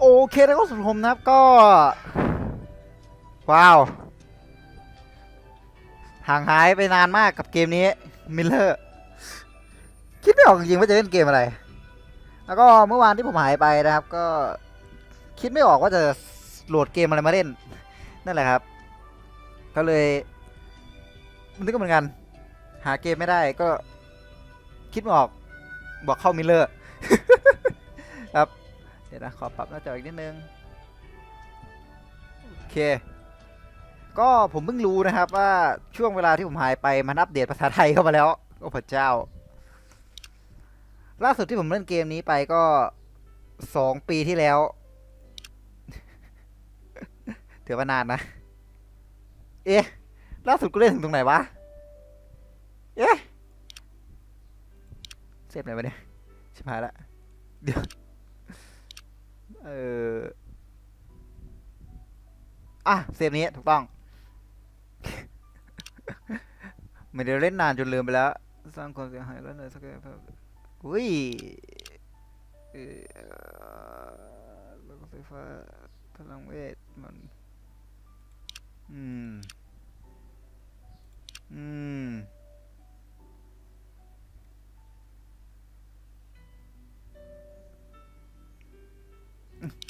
โอเคแล้วก็สุดผมนะครับก็ ว้าว ห่างหายไปนานมากกับเกมนี้มิลเลอร์คิดไม่ออกจริงว่าจะเล่นเกมอะไร แล้วก็เมื่อวานที่ผมหายไปนะครับ ก็คิดไม่ออกว่าจะโหลดเกมอะไรมาเล่น นั่นแหละครับ ก็เลยนึกก็เหมือนกัน หาเกมไม่ได้ก็คิดไม่ออกบอกเข้ามิลเลอร์ เดี๋ยวนะขอปรับหน้าจออีกนิดนึงโอเค ก็ผมเพิ่งรู้นะครับว่าช่วงเวลาที่ผมหายไปมันอัปเดตภาษาไทยเข้ามาแล้วโอ้พระเจ้า ล่าสุดที่ผมเล่นเกมนี้ไปก็สองปีที่แล้วถือว่านานนะ เอ๊ะ ล่าสุดกูเล่นถึงตรงไหนวะ เอ๊ะเซฟไหนวะเนี่ย ชิบหายละ เดี๋ยว เอออะเซฟนี้ถูกต้อง ไม่ได้เล่นนานจนลืมไปแล้ว สร้างความเสียหายแล้วเลยสักอย่างอุ้ยเออแล้วก็ไฟฟ้าพลังเวทมัน อืม อืม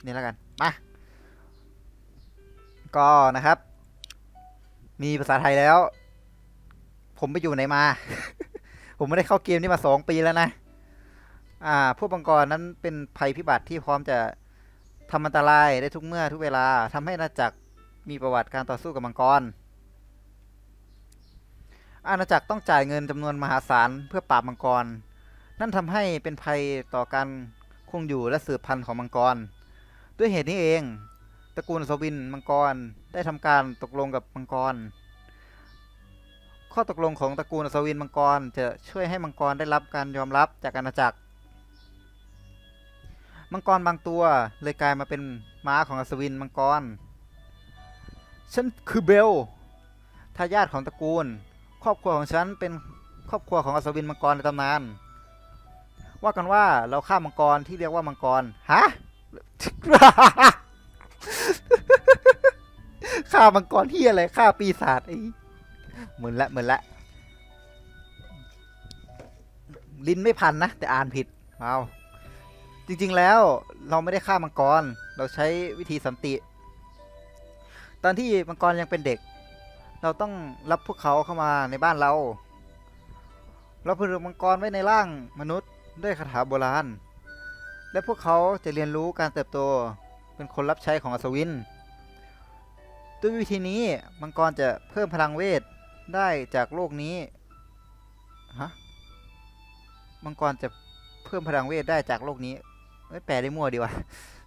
นี่แล้วกัน มา ก็นะครับ มีภาษาไทยแล้ว ผมไปอยู่ไหนมา ผมไม่ได้เข้าเกมนี้มาสองปีแล้วนะ อ่า พวกมังกรนั้นเป็นภัยพิบัติที่พร้อมจะทำอันตรายได้ทุกเมื่อทุกเวลาทำให้อาณาจักรมีประวัติการต่อสู้กับมังกร อาณาจักรต้องจ่ายเงินจำนวนมหาศาลเพื่อปราบมังกร นั่นทำให้เป็นภัยต่อการคงอยู่และสืบพันธุ์ของมังกร ด้วยเหตุนี้เอง ตระกูลสวินมังกรได้ทำการตกลงกับมังกร ข้อตกลงของตระกูลอัศวินมังกรจะช่วยให้มังกรได้รับการยอมรับจากอาณาจักร มังกรบางตัวเลยกลายมาเป็นม้าของอัศวินมังกร ฉันคือเบลทายาทของตระกูล ครอบครัวของฉันเป็นครอบครัวของอัศวินมังกรในตำนาน ว่ากันว่าเราฆ่ามังกรที่เรียกว่ามังกร ฮะ ฆ่ามังกรที่อะไรฆ่าปีศาจไอ้เหมือนละเหมือนละ ลิ้นไม่พันนะ แต่อ่านผิดว้าวจริง ๆ แล้วเราไม่ได้ฆ่ามังกร เราใช้วิธีสันติ ตอนที่มังกรยังเป็นเด็ก เราต้องรับพวกเขาเข้ามาในบ้านเรา เราผลึกมังกรไว้ในร่างมนุษย์ด้วยคาถาโบราณ และพวกเขาจะเรียนรู้การเติบโตเป็นคนรับใช้ของอัศวิน ด้วยวิธีนี้มังกรจะเพิ่มพลังเวทได้จากโลกนี้ฮะมังกรจะเพิ่มพลังเวทได้จากโลกนี้ไม่แปลได้มั่วดีวะ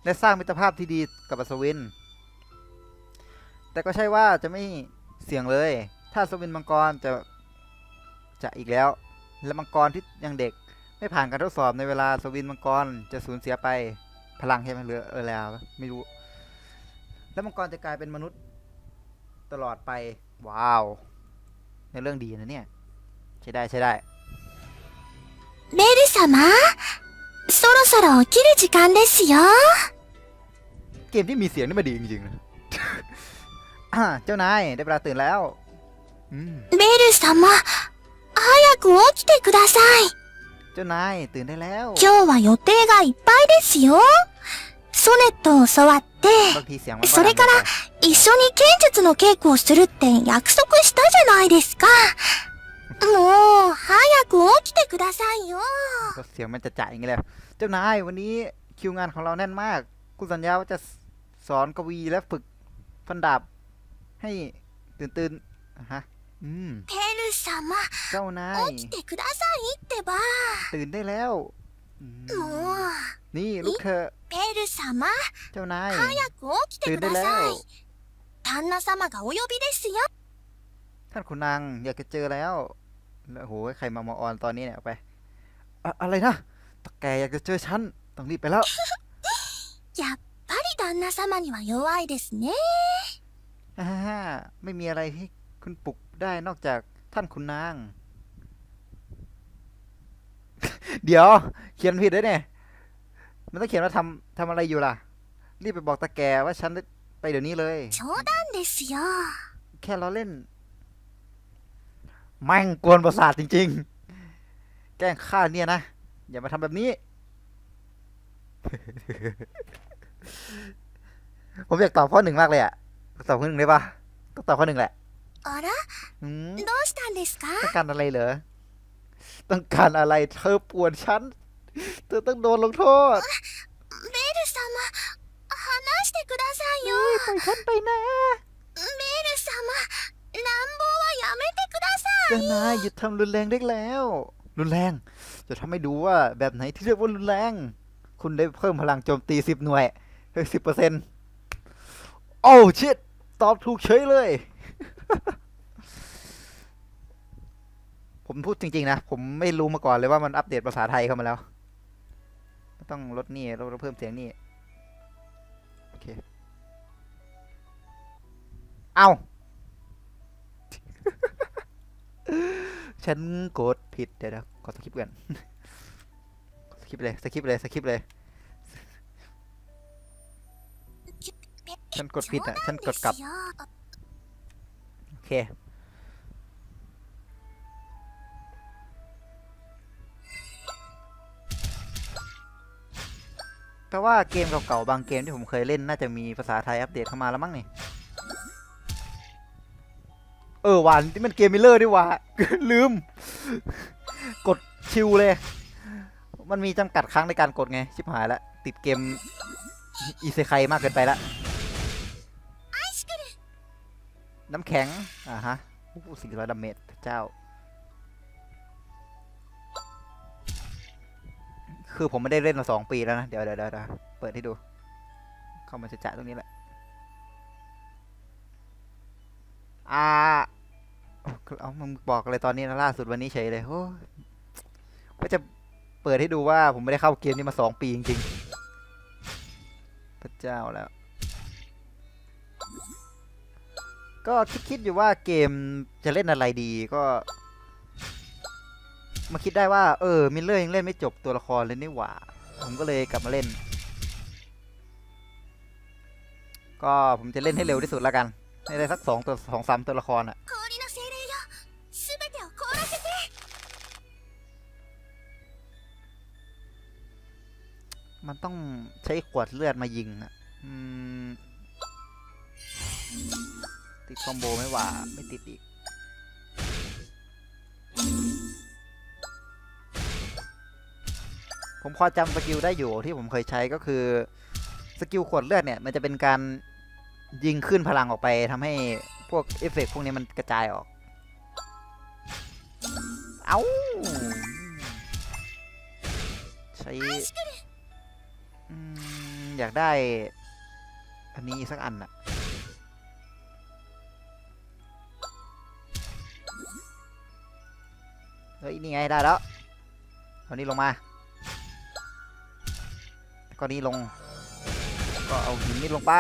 และสร้างมิตรภาพที่ดีกับอัศวิน แต่ก็ใช่ว่าจะไม่เสี่ยงเลย ถ้าอัศวินมังกรจะจะอีกแล้ว และมังกรที่ยังเด็ก ไม่ผ่านการทดสอบในเวลาอัศวินมังกรจะสูญเสียไป พลังใช่ไหมเหลือเออแล้วไม่รู้ แล้วมังกรจะกลายเป็นมนุษย์ตลอดไป ว้าว ในเรื่องดีนะเนี่ย ใช้ได้ใช้ได้ メル様そろそろ起きる時間ですよ เกมที่มีเสียงนี่มันดีจริงๆนะ อ่าเจ้านายได้เวลาตื่นแล้ว อืม メル様早く起きてください เจ้านายตื่นได้แล้ว 今日は予定がいっぱいですよソネットを教わって บางทีเสียงมัน それから一緒に剣術の稽古をするって約束したじゃないですかもう早く起きてくださいよ ก็เสียงมันจะจ่ายอย่างเงี้ยเลยเจ้านายวันนี้คิวงานของเราแน่นมากคุณสัญญาว่าจะสอนกวีและฝึกฟันดาบ ให้ตื่นตื่นๆอ่ะฮะ อืม ペル様 เจ้านาย 起きてくださいってば ตื่นได้แล้วอืม もう นี่ลูกเธอะ ペル様 เจ้านาย 早く起きて ตื่น く ได้ だ แล้ さ ว い旦那様がお呼びですよ ท่านขุนนางอยากจะเจอแล้ว แล้วโหใครมามาออนตอนนี้เนี่ยเอาไปอะอะไรนะตะแกอยากจะเจอฉัน ต้องรีบไปแล้ว やっぱり旦那様には弱いですね ฮ่าฮ่าฮ่าไม่มีอะไรที่คุณปลุก ได้นอกจากท่านขุนนาง เดี๋ยว เขียนผิดด้วยเนี่ย มันต้องเขียนว่าทำทำอะไรอยู่ล่ะ รีบไปบอกตาแกว่าฉันไปเดี๋ยวนี้เลย 冗談ですよ。 แค่ล้อเล่น แม่งกวนประสาทจริง ๆ แกล้งฆ่าเนี่ยนะ อย่ามาทำแบบนี้ ผมอยากตอบข้อหนึ่งมากเลยอะตอบข้อหนึ่งได้ปะต้องตอบข้อหนึ่งแหละ あら อืม どうしたんですか ต้องการอะไรเหรอ ต้องการอะไร เธอปวดฉัน เธอต้องโดนลงโทษ ベル様、話してくださいよ。 ปล่อยฉันไปนะ ベル様、乱暴はやめてください。 เจ้านายหยุดทำรุนแรงได้แล้ว รุนแรง จะทำให้ดูว่าแบบไหนที่เรียกว่ารุนแรง คุณได้เพิ่มพลังโจมตีสิบหน่วยสิบเปอร์เซ็นต์โอ้ชิตตอบถูกเฉยเลย ผมพูดจริง ๆ นะ ผมไม่รู้มาก่อนเลยว่ามันอัปเดตภาษาไทยเข้ามาแล้ว ต้องลดนี่ลดเพิ่มเสียงนี่ โอเค เอาฉันกดผิด เดี๋ยวนะขอสคริปกันสคริปเลยสคริปเลยสคริปเลย ฉันกดผิดอะ ฉันกดกลับ เคแปลว่าเกมเก่าๆบางเกมที่ผมเคยเล่นน่าจะมีภาษาไทยอัปเดตเข้ามาแล้วมั้งนี่ เออวานที่มันเกมมิเลอร์ด้วยวะลืม กดชิวเลย มันมีจำกัดครั้งในการกดไง ชิบหายละ ติดเกมอีเซไคมากเกินไปละ น้ำแข็ง อ่าฮะสี่ร้อยดาเมจพระเจ้า คือผมไม่ได้เล่นมาสองปีแล้วนะ เดี๋ยวเดี๋ยวเดี๋ยวเปิดให้ดู เข้ามาจะจะตรงนี้แหละ อ่า เอามึงบอกอะไรตอนนี้นะล่าสุดวันนี้เฉยเลยโอ้ก็จะเปิดให้ดูว่าผมไม่ได้เข้าเกมนี้มาสองปีจริงๆ พระเจ้าแล้ว ก็คิดคิดอยู่ว่าเกมจะเล่นอะไรดีก็มาคิดได้ว่าเออมิเลอร์ยังเล่นไม่จบตัวละครเลยนี่หว่า ผมก็เลยกลับมาเล่น ก็ผมจะเล่นให้เร็วที่สุดแล้วกันให้ได้สักสองตัวสองสามตัวละครอะมันต้องใช้ขวดเลือดมายิงอะ ติดคอมโบไม่ว่าไม่ติดอีก ผมพอจำสกิลได้อยู่ที่ผมเคยใช้ก็คือสกิลขวดเลือดเนี่ย มันจะเป็นการยิงขึ้นพลังออกไปทำให้พวกเอฟเฟกต์พวกนี้มันกระจายออก เอาใช้อืมอยากได้ อันนี้สักอันอะ เฮ้ยนี่ไงได้แล้วเอานี้ลงมาก็นี้ลง ก็เอาหินนี้ลงไป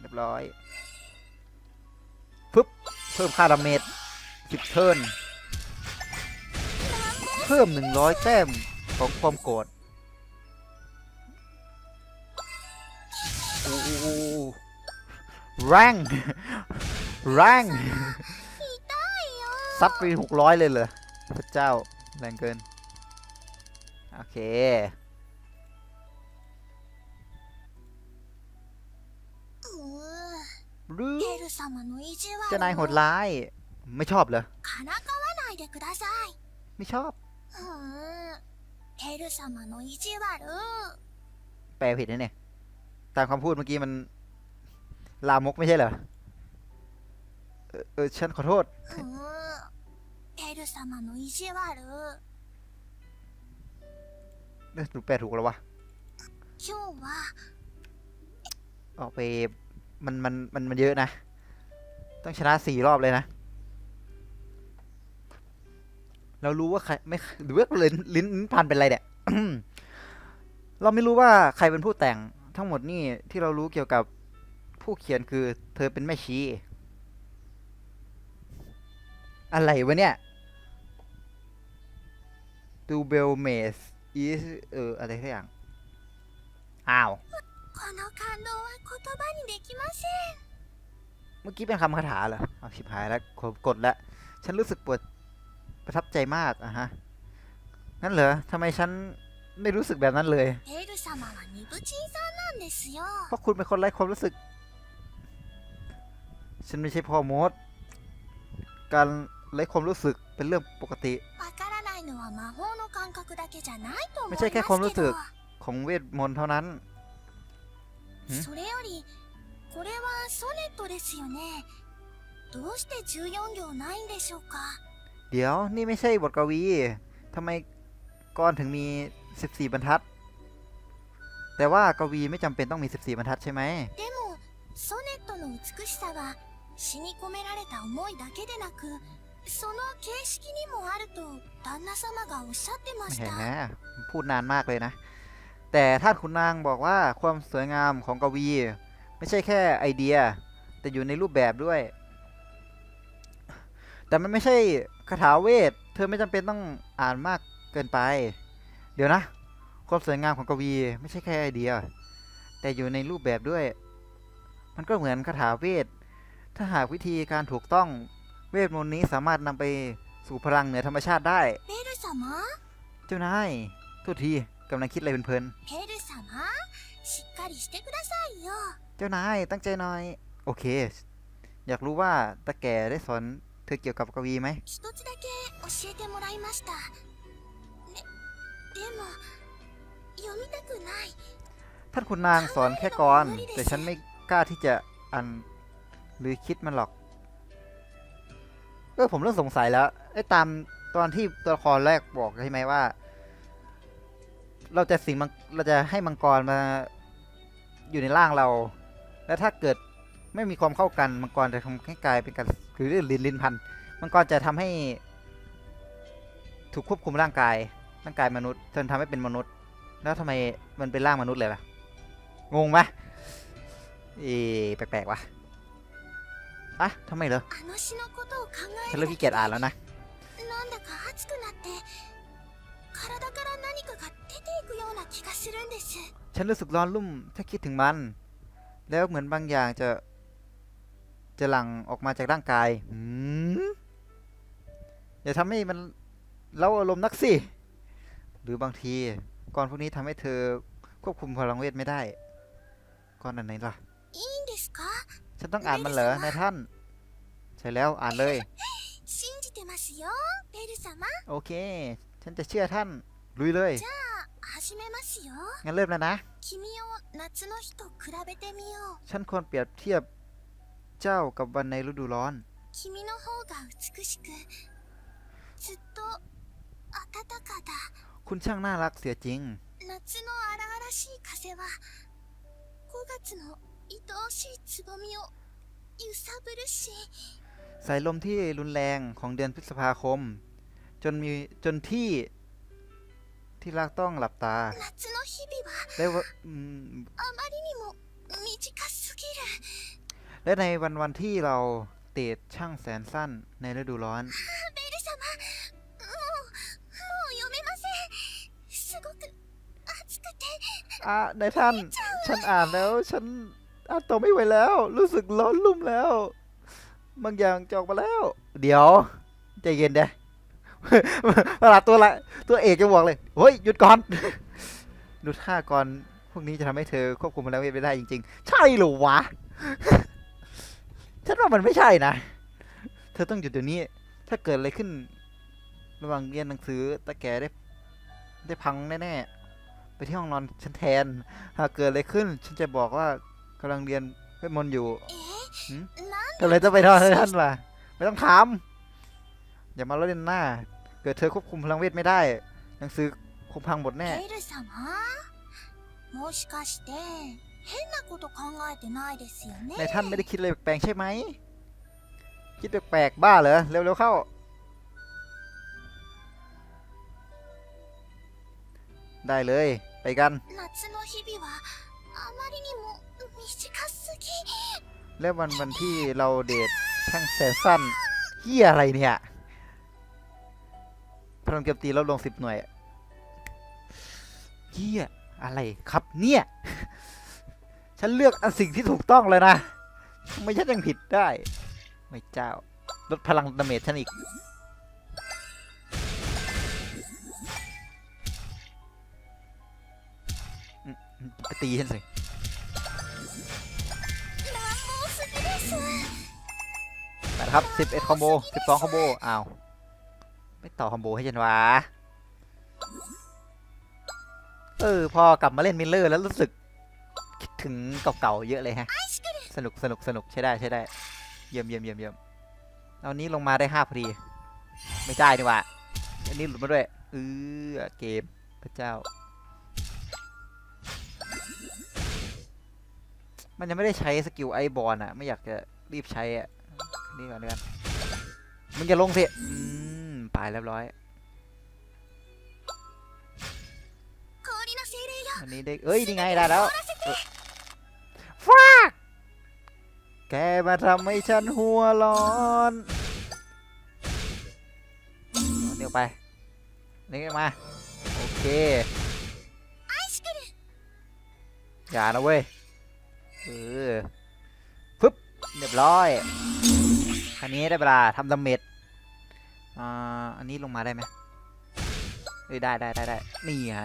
เรียบร้อยปึ๊บเพิ่มค่าดาเมจสิบเทิร์นเพิ่มหนึ่งร้อยแต้มของความโกรธแรงแรงซับไปหกร้อยเลยเหรอ พระเจ้าแรงเกิน โอเค รู้เจ้านายโหดร้าย ไม่ชอบเหรอไม่ชอบแปลผิดนะเนี่ย ตามคำพูดเมื่อกี้มัน ลามกไม่ใช่เหรอ เออ ฉันขอโทษ うーんベル様の意地悪 เออหนูแปลถูกแล้ววะ 今日は ออกไปมันมันมันมันเยอะนะ ต้องชนะสี่รอบเลยนะ เรารู้ว่าใครไม่หรือว่าลิ้นลิ้นลิ้นพันเป็นอะไรเนี่ย เราไม่รู้ว่าใครเป็นผู้แต่งทั้งหมดนี่ที่เรารู้เกี่ยวกับผู้เขียนคือ เธอเป็นแม่ชี อะไรวะเนี่ย ดูเบลเมสอีเอออะไรสักอย่าง อ้าว この感動 動は言葉にできません เมื่อกี้เป็นคำคาถาเหรอเอาชิบหายแล้วผมกดแล้ว ฉันรู้สึกปวดประทับใจมากอะฮะ งั้นเหรอทำไมฉันไม่รู้สึกแบบนั้นเลย ペル様はニブチンさんなんですよ เพราะคุณเป็นคนไร้ความรู้สึก ฉันไม่ใช่พ่อมด การไร้ความรู้สึกเป็นเรื่องปกติ わから ないのは魔法の感覚だけじゃないと思いますめっちゃ結構รู้ け สึ ど ก ของเวทมนต์เท่านั้น んそれよりこれはソネットですよねどうして14行ないんでしょうか เดี๋ยวนี่ไม่ใช่บทกวีทำไมกรถึงมี 14 บรรทัด แต่ว่ากวีไม่จำเป็นต้องมี 14 บรรทัดใช่ไหม でもソネットの美しさは詩に込められた思いだけでなく その形式にもあると旦那様がおっしゃってまし แห た มพูดนานมากเลยนะ แต่ท่านขุนนางบอกว่าความสวยงามของกวี ไม่ใช่แค่ไอเดีย แต่อยู่ในรูปแบบด้วย แต่มันไม่ใช่คาถาเวท เธอไม่จำเป็นต้องอ่านมากเกินไป เดี๋ยวนะ ความสวยงามของกวี ไม่ใช่แค่ไอเดีย แต่อยู่ในรูปแบบด้วย มันก็เหมือนคาถาเวท ถ้าหากวิธีการถูกต้องเ วทมนต์นี้สามารถนำไปสู่พลังเหนือธรรมชาติได้ ペル様 เจ้านายโทษทีกำลังคิดอะไรเพลิน ペル様しっかりしてくださいよ ๆเจ้านายตั้งใจหน่อย โอเค อยากรู้ว่าตาแก่ได้สอนเธอเกี่ยวกับกวีไหม 一つだけ教えてもらいましたででも読みたくない ท่านคุณนางสอนแค่กร แต่ฉันไม่กล้าที่จะอ่านหรือคิดมันหรอก เออผมเริ่มสงสัยแล้วไอ้ตามตอนที่ตัวละครแรกบอกใช่ไหมว่า เราจะสิงมังเราจะให้มังกรมาอยู่ในร่างเรา แล้วถ้าเกิดไม่มีความเข้ากันมังกรจะทำให้กลายเป็นการหรือลินลินพันธุ์มังกรจะทำให้ ถูกควบคุมร่างกายร่างกายมนุษย์จนทำให้เป็นมนุษย์ แล้วทำไมมันเป็นร่างมนุษย์เลยล่ะงงไหมเอ๊ะแปลกๆวะอะทำไมเหรอ あの詩のことを考え ฉัน る เริ่มขี้เกียจอ่านแล้วนะ なんだか熱くなって体から何かが出ていくような気がするんです ฉันรู้สึกร้อนรุ่มถ้าคิดถึงมัน แล้วเหมือนบางอย่างจะ จะหลั่งออกมาจากร่างกายหืมอย่าทำให้มันเล้าอารมณ์นักสิ หรือบางทีก่อนพวกนี้ทำให้เธอควบคุมพลังเวทไม่ได้ก่อนอันไหนล่ะ いいんですか ฉันต้องอ่านมันเหรอนายท่าน ร็จแล้วอ่านเลยโอเค ฉันจะเชื่อท่าน ลุยเลยงั้นเริ่มแล้วนะ ฉันควรเปรียบเทียบเจ้ากับวันในฤดูร้อนคุณช่างน่ารักเสียจริง สายลมที่รุนแรงของเดือนพฤษภาคม จนมีจนที่ที่รักต้องหลับตาและและในวันวันที่เราเตะช่างแสนสั้นในฤดูร้อนอะในท่าน ฉันอ่านแล้ว ฉันอ่านต่อไม่ไหวแล้ว รู้สึกร้อนลุ่มแล้ว บางอย่างจอกมาแล้ว เดี๋ยวใจเย็นเด้เวลาตัวละตัวเอกจะบอกเลยเฮ้ยหยุดก่อนดูท่าก่อนพวกนี้จะทำให้เธอควบคุมพลังเวทไม่ได้จริง ๆ ใช่หรอวะฉันว่ามันไม่ใช่นะ เธอต้องหยุดเดี๋ยวนี้ ถ้าเกิดอะไรขึ้น ระหว่างเรียนหนังสือตาแกได้ ได้พังแน่ๆไปที่ห้องนอนฉันแทน หากเกิดอะไรขึ้น ฉันจะบอกว่ากำลังเรียน เวทมนต์อยู่ えหืม なん ทำไมต้องไปทอดให้ท่านล่ะ ไม่ต้องถามอย่ามาเล่นหน้า เกิดเธอควบคุมพลังเวทไม่ได้ หนังสือคงพังหมดแน่ ベル様もしかして変なこと考えてないですよね ในท่านไม่ได้คิดอะไรแปลกๆใช่ไหม คิดแปลกๆบ้าเหรอ เร็วๆเข้า ได้เลย ไปกัน 夏の日々はあまりにも短すぎ แล้ววันวันที่เราเดทช่างแสนสั้นเฮียอะไรเนี่ยพลังเก็บตีลดลงสิบหน่วยเฮียอะไรครับเนี่ย ฉันเลือกอันสิ่งที่ถูกต้องเลยนะ ไม่ฉันยังผิดได้ ไม่เจ้า ลดพลังดาเมจฉันอีก ตีฉันสิ นะครับ11คอมโบ12คอมโบอ้าวไม่ต่อคอมโบให้ฉันวะเออพอกลับมาเล่นมิลเลอร์แล้วรู้สึก คิดถึงเก่าๆเยอะเลยฮะ สนุกสนุกสนุกใช้ได้ใช้ได้ เยี่ยมเยี่ยมเยี่ยมเยี่ยมเอานี้ลงมาได้ห้าพอดี ไม่ได้นี่ว่าอันนี้หลุดมาด้วยเออเกมพระเจ้า มันยังไม่ได้ใช้สกิลไอบอลอะ ไม่อยากจะรีบใช้อะ นี่ก่อนเดือนมึงจะลงสิอืมไปเรียบร้อยอันนี้ได้เอ้ยนี่ไงได้แล้วฟากแกมาทำให้ฉันหัวร้อนเดี๋ยวไปนี่มาโอเคอย่านะเว้ยเออปึ๊บเรียบร้อย อันนี้ได้เวลาทำดาเมจอ่าอันนี้ลงมาได้ไหมเอ้ยได้ได้ได้ได้นี่ไง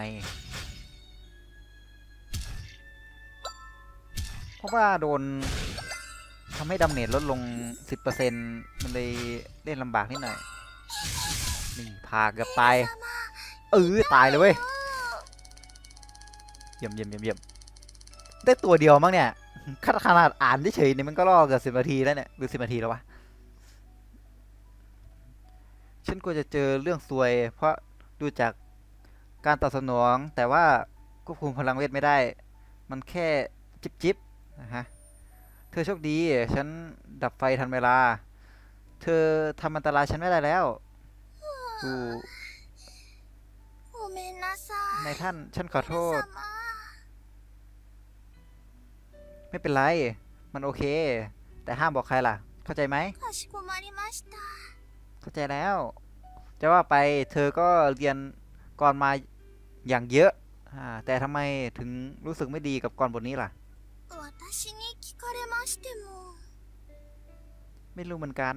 เพราะว่าโดนทำให้ดาเมจลดลง 10%มันเลยเล่นลำบากนิดหน่อย นี่พาเกือบตายเออตายเลยเว้ยเยี่ยมเยี่ยมเยี่ยมเยี่ยมได้ตัวเดียวมั้งเนี่ยขนาดอ่านเฉยๆเนี่ยมันก็ล่อเกือบสิบนาทีแล้วเนี่ยหรือสิบนาทีแล้ววะ ฉันกลัวจะเจอเรื่องซวย เพราะดูจากการตอบสนอง แต่ว่าควบคุมพลังเวทไม่ได้ มันแค่จิบจิบนะฮะ เธอโชคดี ฉันดับไฟทันเวลา เธอทำอันตรายฉันไม่ได้แล้วดู ごめんなさ ใน い ท่าน ฉันขอโทษ 様 ไม่เป็นไร มันโอเค แต่ห้ามบอกใครล่ะ เข้าใจไหม かしこまりました เข้าใจแล้ว จะว่าไปเธอก็เรียนก่อนมาอย่างเยอะอาแต่ทำไมถึงรู้สึกไม่ดีกับกรบทนี้ล่ะ 私に聞かれましても ไม่รู้เหมือนกัน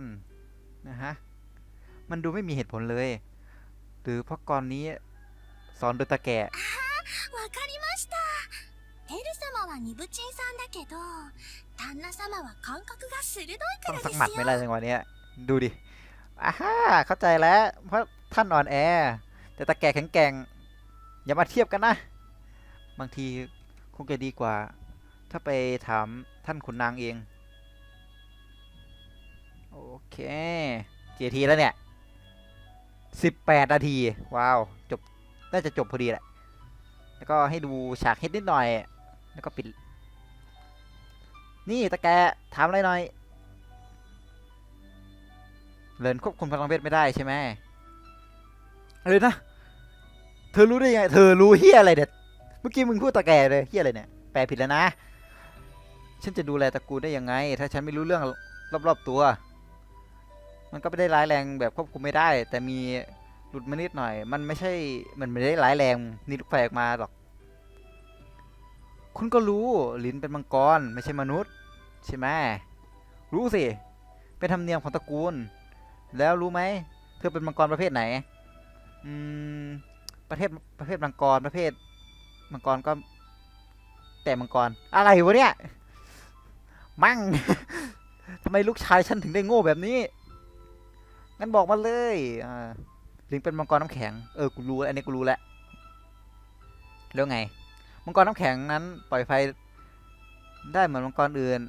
นะฮะ มันดูไม่มีเหตุผลเลย หรือเพราะกรนี้สอนโดยตาแก่ わかりましたテル様はニブチンさんだけど旦那様は感覚が鋭いか ต้อง ら สั で ก す หมัดไหม よ ล่ะจังหวะเนี้ย ดูดิ อ่าฮ่าเข้าใจแล้ว เพราะท่านอ่อนแอ แต่ตาแก่แข็งแกร่ง อย่ามาเทียบกันนะ บางทีคงจะดีกว่า ถ้าไปถามท่านขุนนางเอง โอเคกี่นาทีแล้วเนี่ยสิบแปดนาที ว้าว จบ น่าจะจบพอดีแหละ แล้วก็ให้ดูฉากเฮ็ดนิดหน่อย แล้วก็ปิด นี่ตะแกถามอะไรหน่อย เลนควบคุมพลังเวทไม่ได้ใช่ไหมอะไรนะ เธอรู้ได้ยังไง เธอรู้เฮียอะไรเด็ด เมื่อกี้มึงพูดตะแกเลยเฮียอะไรเนี่ย แปลผิดแล้วนะ ฉันจะดูแลตระกูลได้ยังไง ถ้าฉันไม่รู้เรื่องรอบๆตัว มันก็ไม่ได้ร้ายแรงแบบควบคุมไม่ได้ แต่มีหลุดมานิดหน่อย มันไม่ใช่ มันไม่ได้ร้ายแรงนี่ลูกไฟออกมาหรอก คุณก็รู้ลินเป็นมังกรไม่ใช่มนุษย์ ใช่ไหมรู้สิ เป็นธรรมเนียมของตระกูล แล้วรู้ไหมเธอเป็นมังกรประเภทไหน อืม ประเภทประเภทมังกรประเภท มังกรก็ แต่มังกร อะไรวะเนี่ย มั่งทำไมลูกชายฉันถึงได้โง่แบบนี้ งั้นบอกมาเลยอ่าลิงเป็นมังกรน้ำแข็ง เออ กูรู้ อันนี้กูรู้แล้ว แล้วไง มังกรน้ำแข็งนั้น ปล่อยไฟได้เหมือนมังกรอื่น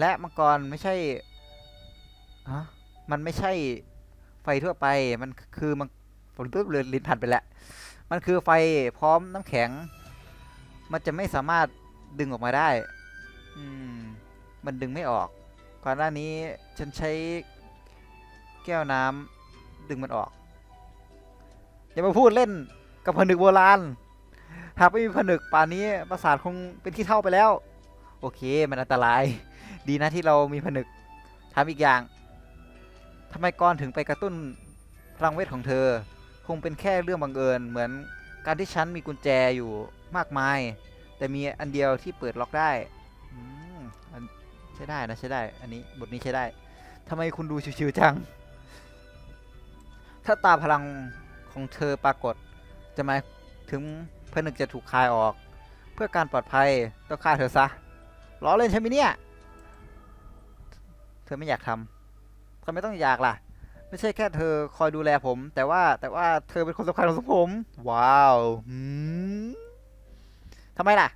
และมังกรไม่ใช่ฮะ มันไม่ใช่ไฟทั่วไป มันคือมังผมปุ๊บเลยลิ้นผ่านไปแล้ว มันคือไฟพร้อมน้ำแข็ง มันจะไม่สามารถดึงออกมาได้ อืม มันดึงไม่ออก ก่อนหน้านี้ฉันใช้แก้วน้ำดึงมันออก อย่ามาพูดเล่นกับผนึกโบราณ หากไม่มีผนึกป่านนี้ประสาทคงเป็นขี้เท่าไปแล้ว โอเค มันอันตราย ดีนะที่เรามีผนึกทำอีกอย่าง ทำไมกรถึงไปกระตุ้นพลังเวทของเธอ คงเป็นแค่เรื่องบังเอิญ เหมือนการที่ฉันมีกุญแจอยู่มากมาย แต่มีอันเดียวที่เปิดล็อกได้ใช้ได้นะใช้ได้อันนี้บทนี้ใช้ได้ทำไมคุณดูชิวๆจัง ถ้าตาพลังของเธอปรากฏ จะหมายถึงผนึกจะถูกคายออก เพื่อการปลอดภัยต้องฆ่าเธอซะล้อเล่นใช่ไหมเนี่ย เธอไม่อยากทำ ทำไมต้องอยากล่ะ ไม่ใช่แค่เธอคอยดูแลผม แต่ว่าแต่ว่าเธอเป็นคนสำคัญของผม ว้าวหืมทำไมล่ะ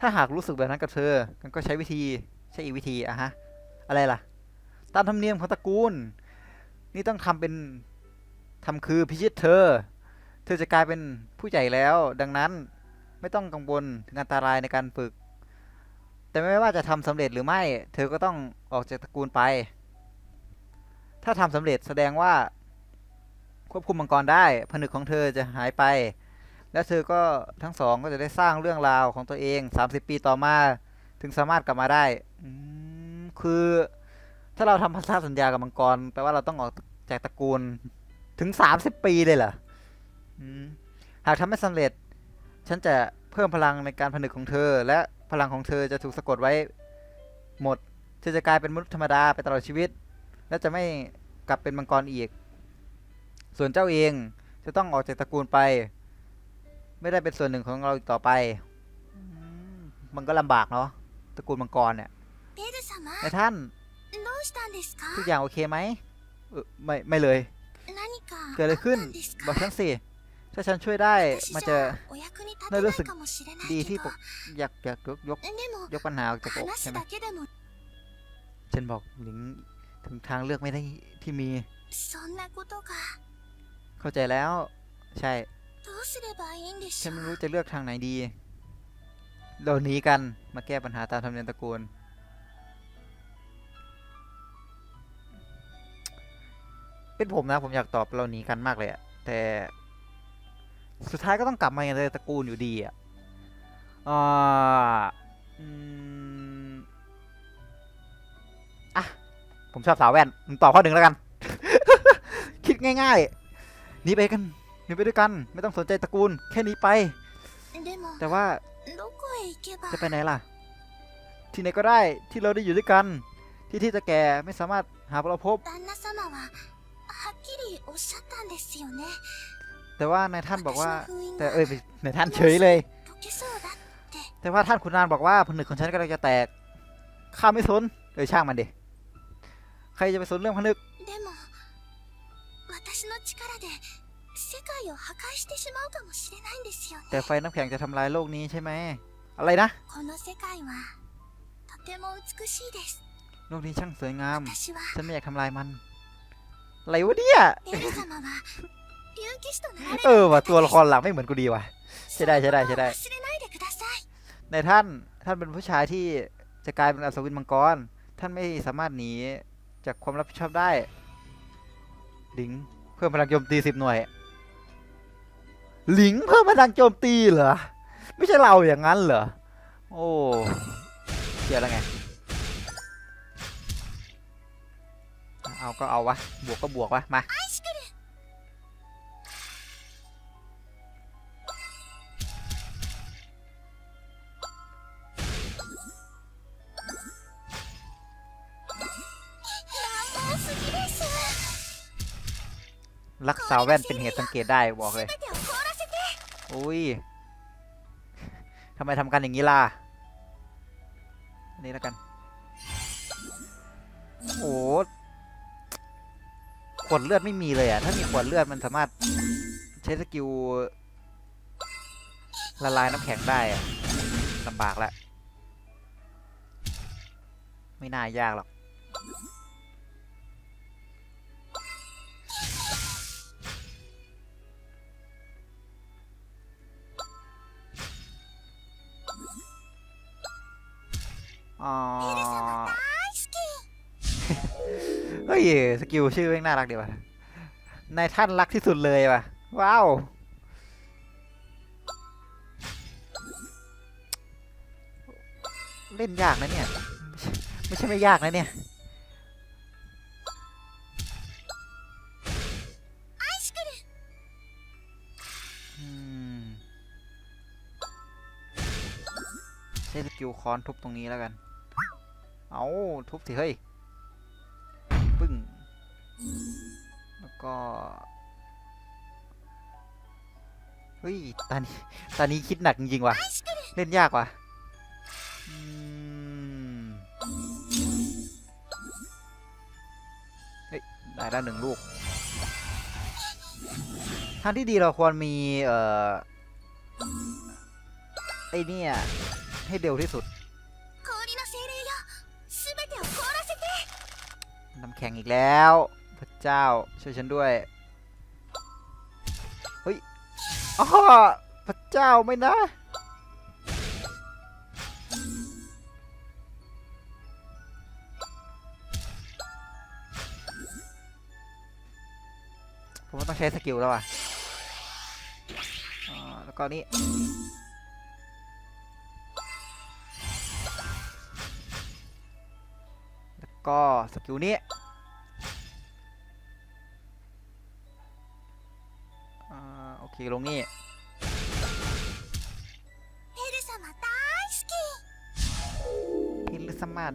ถ้าหากรู้สึกแบบนั้นกับเธอกันก็ใช้วิธีใช้อีกวิธีอะฮะ อะไรล่ะ ตามธรรมเนียมของตระกูล นี่ต้องทำเป็นทำคือพิชิตเธอ เธอจะกลายเป็นผู้ใหญ่แล้ว ดังนั้นไม่ต้องกังวลถึงอันตรายในการฝึก แต่ไม่ว่าจะทำสำเร็จหรือไม่ เธอก็ต้องออกจากตระกูลไป ถ้าทำสำเร็จแสดงว่า ควบคุมมังกรได้ ผนึกของเธอจะหายไป และเธอก็ทั้งสองก็จะได้สร้างเรื่องราวของตัวเอง 30 ปีต่อมา ถึงสามารถกลับมาได้ คือถ้าเราทำพันธสัญญากับมังกรแปลว่าเราต้องออกจากตระกูลถึง 30 ปีเลยเหรอหากทำไม่สำเร็จ ฉันจะเพิ่มพลังในการผนึกของเธอและ พลังของเธอจะถูกสะกดไว้หมด เธอจะกลายเป็นมนุษย์ธรรมดาไปตลอดชีวิต และจะไม่กลับเป็นมังกรอีก ส่วนเจ้าเองจะต้องออกจากตระกูลไป ไม่ได้เป็นส่วนหนึ่งของเราต่อไป มันก็ลำบากเนาะตระกูลมังกรเนี่ยนายท่านทุกอย่างโอเคไหมไม่ไม่เลย เกิดอะไรขึ้น บอกฉันสิ ถ้าฉันช่วยได้มันจะน่ารู้สึกดีที่ปกอยากอยากยกยกยกปัญหาออกจากอกใช่ไหมฉันบอกหลิงถึงทางเลือกไม่ได้ที่มี เข้าใจแล้ว ใช่ฉันไม่รู้จะเลือกทางไหนดีเราหนีกันมาแก้ปัญหาตามธรรมเนียมตระกูลเป็นผมนะผมอยากตอบเราหนีกันมากเลยอะแต่ สุดท้ายก็ต้องกลับมาในตระกูลอยู่ดีอะอะ ผมชอบสาวแว่นผมตอบข้อหนึ่งแล้วกัน คิดง่ายๆหนีไปกันหนีไปด้วยกัน ไม่ต้องสนใจตระกูล แค่นี้ไป แต่ว่าจะไปไหนล่ะ ที่ไหนก็ได้ที่เราได้อยู่ด้วยกัน ที่ที่จะแก่ไม่สามารถหาเราพบ แต่ว่านายท่านบอกว่า แต่เอ้ยนายท่านเฉยเลย แต่ว่าท่านขุนนางบอกว่าผนึกของฉันก็จะแตกข้าไม่สนเลยช่างมันดิใครจะไปสนเรื่องผนึกแต่ไฟน้ำแข็งจะทำลายโลกนี้ใช่ไหมอะไรนะโลกนี้ช่างสวยงาม ฉันไม่อยากทำลายมันอะไรวะเนี่ย เออว่ะตัวละครหลังไม่เหมือนกูดีว่ะใช่ได้ใช่ได้ใช่ได้ ในท่านท่านเป็นผู้ชายที่จะกลายเป็นอัศวินมังกร ท่านไม่สามารถหนีจากความรับผิดชอบได้ ลิงเพิ่มพลังโจมตีสิบหน่วย ลิงเพิ่มพลังโจมตีเหรอ ไม่ใช่เราอย่างนั้นเหรอ โอ้เสียแล้วไง เอาก็เอาวะ บวกก็บวกวะ มา รักสาวแว่นเป็นเหตุสังเกตได้บอกเลย อุ้ยทำไมทำกันอย่างนี้ล่ะนี่แล้วกัน โอ้ขวดเลือดไม่มีเลยอะถ้ามีขวดเลือดมันสามารถใช้สกิลละลายน้ำแข็งได้อะลำบากแล้วไม่น่ายากหรอก ยสกิลชื่อแม่งน่ารักดีว่ะนายท่านรักที่สุดเลยว่ะ ว้าว เล่นยากนะเนี่ย ไม่ใช่ไม่ยากนะเนี่ยใช้สกิลคอนทุบตรงนี้แล้วกัน เอาทุบสิเฮ้ย ปึ้ง แล้วก็ เฮ้ย ตอนนี้ ตอนนี้คิดหนักจริงๆว่ะ เล่นยากว่ะเฮ้ย ได้แล้วหนึ่งลูก ทางที่ดีเราควรมี เอ่อ ไอเนี่ย ให้เร็วที่สุด ข็งอีกแล้ว พระเจ้าช่วยฉันด้วย เฮ้ยอ้อพระเจ้าไม่นะ ผมต้องใช้สกิลแล้วอะแล้วก็นี่แล้วก็สกิลนี้ีลงนี่เฮิลสมา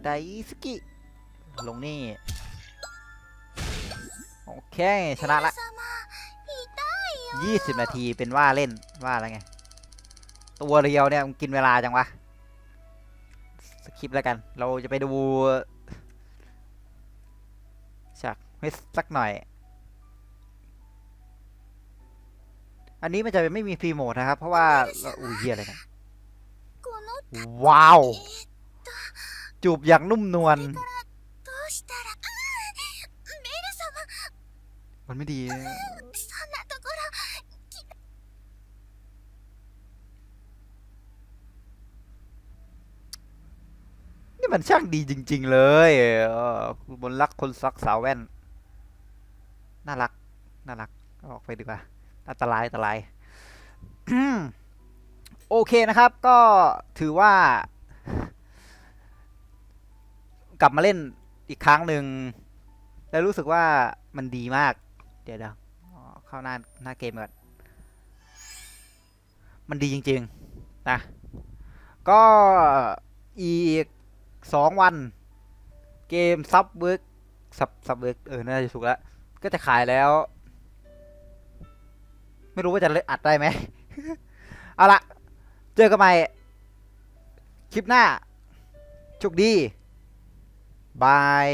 ไดสกิ ลงนี่ โอเค ชนะละยี่สิบนาทีเป็นว่าเล่นว่าอะไรไง ตัวเรียวเนี่ยมันกินเวลาจังวะ สคริปแล้วกัน เราจะไปดูฉากเวสสักหน่อย อันนี้มันจะไม่มีฟรีโหมดนะครับ เพราะว่าอู้ยเฮียอะไรนะว้าว จูบอย่างนุ่มนวลมันไม่ดีนี่มันช่างดีจริง ๆ เลยบนรักคนซักสาวแว่น น่ารัก น่ารัก ออกไปดีกว่า อันตรายอันตราย โอเคนะครับ ก็ถือว่า กลับมาเล่นอีกครั้งหนึ่ง แล้วรู้สึกว่ามันดีมาก เดี๋ยวเดี๋ยวเข้าหน้าหน้าเกมก่อน มันดีจริง ๆ นะ ก็อีกสองวัน เกมซับเวิร์กซับซับเวิร์กเออ น่าจะถูกแล้ว ก็จะขายแล้ว ไม่รู้ว่าจะอัดได้ไหม เอาละเจอกันใหม่ คลิปหน้าโชคดี บาย